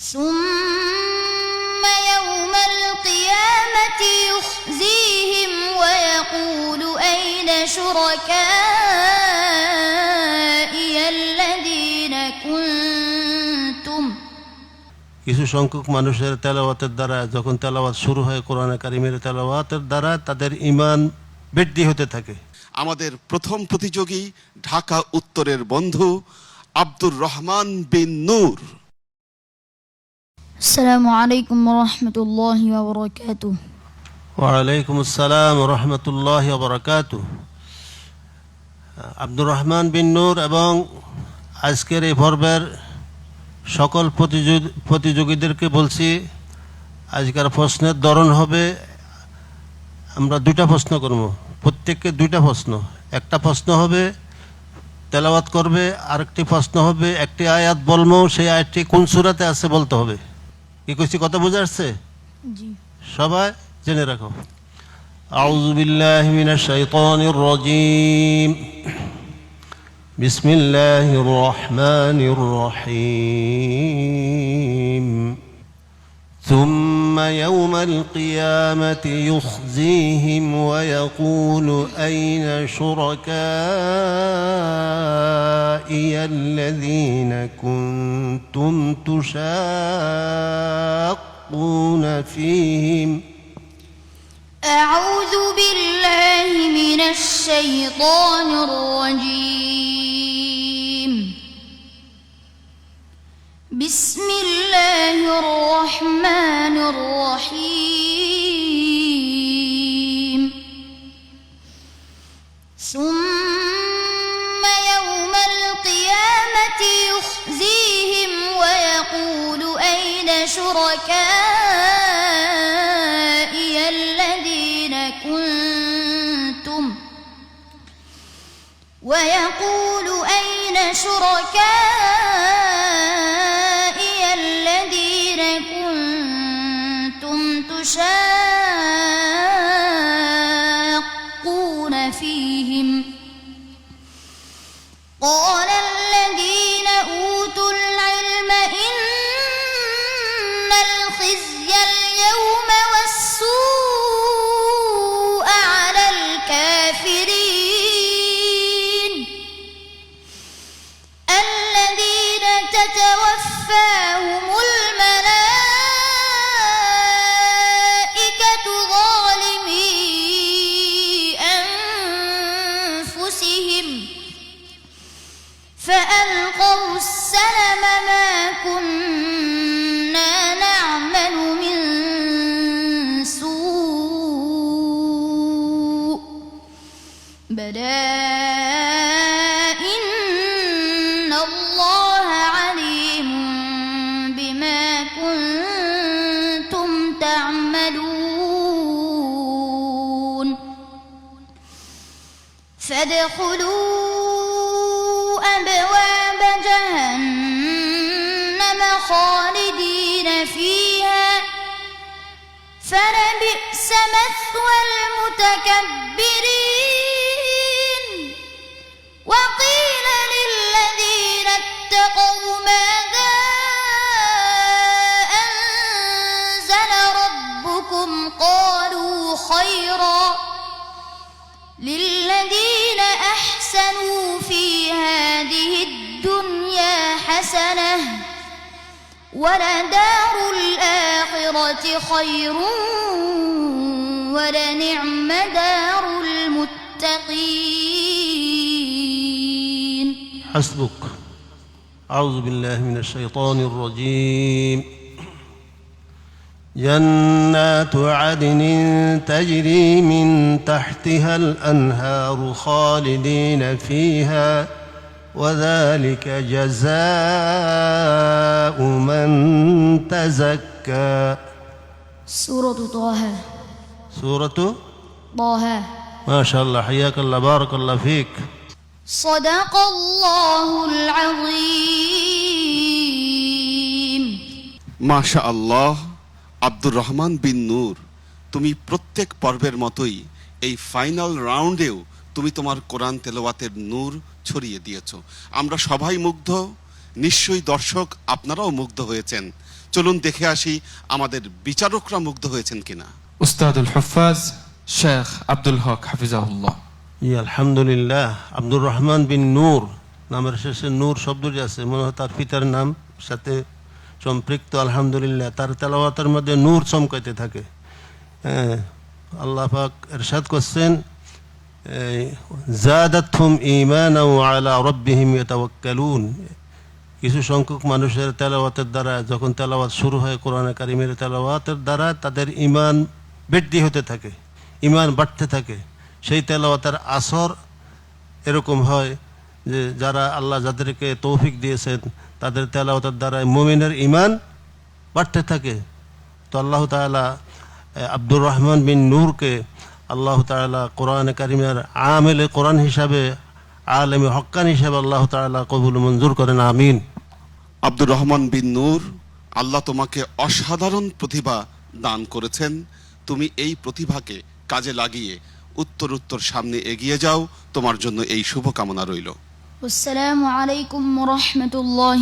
ثم يوم القيامة يخزيهم ويقول أين شركائي الذين كنتم কিছু সংখ্যক মানুষের তেলাওয়াতের দ্বারা যখন তেলাওয়াত শুরু হয় কোরআনে কারিমের তেলাওয়াতের দ্বারা তাদের ইমান বৃদ্ধি হতে থাকে আমাদের প্রথম প্রতিযোগী ঢাকা উত্তরের বন্ধু আব্দুর রহমান বিন নূর السلام عليكم ورحمة الله وبركاته ওয়ালাইকুম আসসালাম রহমতুল্লাহ বরকাত আব্দুর রহমান বিন নূর এবং আজকের এই পর্বের সকল প্রতিযোগী প্রতিযোগীদেরকে বলছি আজকের প্রশ্নের ধরন হবে আমরা দুইটা প্রশ্ন করব প্রত্যেককে দুইটা প্রশ্ন একটা প্রশ্ন হবে তেলাওয়াত করবে আরেকটি প্রশ্ন হবে একটি আয়াত বলবো সেই আয়াতটি কোন সুরাতে আছে বলতে হবে কি কইছি কথা বোঝা আসছে جي সবাই জেনে রাখো أعوذ بالله من الشيطان الرجيم بسم الله الرحمن الرحيم ثم يوم القيامة يخزيهم ويقول أين شركائي الذين كنتم تشاقون فيهم؟ أعوذ بالله من الشيطان الرجيم. بسم الله الرحمن الرحيم. ثم يوم القيامة يخزيهم ويقول أين شركائي الذين كنتم؟ ويقول أين شركائي بهم قال فادخلوا أبواب جهنم خالدين فيها. فلبئس مثوى المتكبرين. وقيل للذين اتقوا ماذا أنزل ربكم؟ قالوا خيرا. ولدار الآخرة خير ولنعم دار المتقين. حسبك. أعوذ بالله من الشيطان الرجيم. جنات عدن تجري من تحتها الأنهار خالدين فيها وذلك جزاء من تزكى سورة طه سورة طه ما شاء الله حياك الله بارك الله فيك صدق الله العظيم মাশা আল্লাহ আব্দুর রহমান বিন নূর তুমি প্রত্যেক পর্বের মতোই এই ফাইনাল রাউন্ডেও তুমি তোমার কোরআন তেলাওয়াতের নূর ছড়িয়ে দিয়েছ। আমরা সবাই মুগ্ধ নিশ্চয়ই দর্শক আপনারাও মুগ্ধ হয়েছেন। চলুন দেখে আসি আমাদের বিচারকরা মুগ্ধ হয়েছেন কিনা। উস্তাদুল হফাজ শেখ আব্দুল হক হাফিজাহুল্লাহ। ই আলহামদুলিল্লাহ আব্দুর রহমান বিন নূর নামের শেষে নূর শব্দটি আছে মনে হয় তার পিতার নাম সাথে সম্পৃক্ত আলহামদুলিল্লাহ তার তেলাওয়াতের মধ্যে নূর চমকাইতে থাকে। হ্যাঁ আল্লাহ পাক এরশাদ করছেন জাদাতহুম ওয়া আলা রাব্বিহিম ইয়াতাওয়াক্কালুন। কিছু সংখ্যক মানুষের তেলাওয়াতের দ্বারা যখন তেলাওয়াত শুরু হয় কোরআনে কারিমের তেলাওয়াতের দ্বারা, তাদের ইমান বৃদ্ধি হতে থাকে ইমান বাড়তে থাকে। সেই তেলাওয়াতের আসর এরকম হয় যে যারা আল্লাহ যাদেরকে তৌফিক দিয়েছেন, তাদের তেলাওয়াতের দ্বারা মুমিনের ইমান বাড়তে থাকে। তো আল্লাহ তালা আব্দুর রহমান বিন নূরকে আল্লাহ তালা কোরআন কারিমের আমেলে কোরআন হিসাবে আলেমে হকান হিসাবে আল্লাহ তালা কবুল মঞ্জুর করেন আমিন। আব্দুর রহমান বিন নূর আল্লাহ তোমাকে অসাধারণ প্রতিভা দান করেছেন। তুমি এই প্রতিভাকে কাজে লাগিয়ে উত্তর উত্তর সামনে এগিয়ে যাও। তোমার জন্য এই শুভকামনা রইল। আসসালামু আলাইকুম রহমতুল্লাহ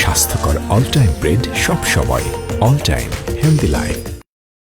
স্বাস্থ্যকর অল টাইম ব্রেড সব সময় অল টাইম হেলদি লাইফ।